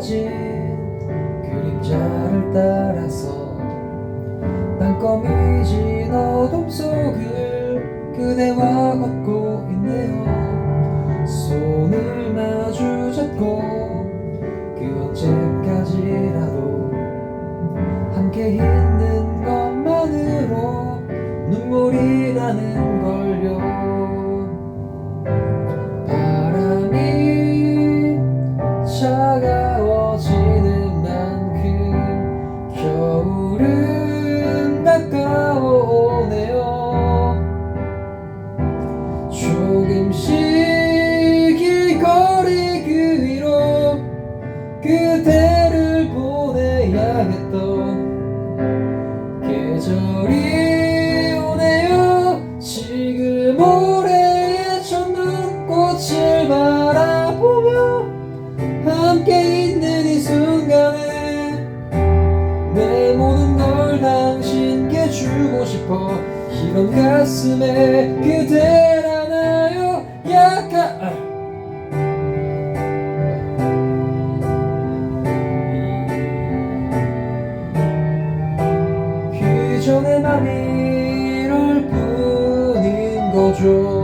사라진 그림자를 따라서 난 꺼미진 어둠 속을 그대와 걷고 있네요. 손을 마주 잡고 싶어 이런 가슴에 안아요? 약간. 아. 그 전에 맘이 이럴 뿐인 거죠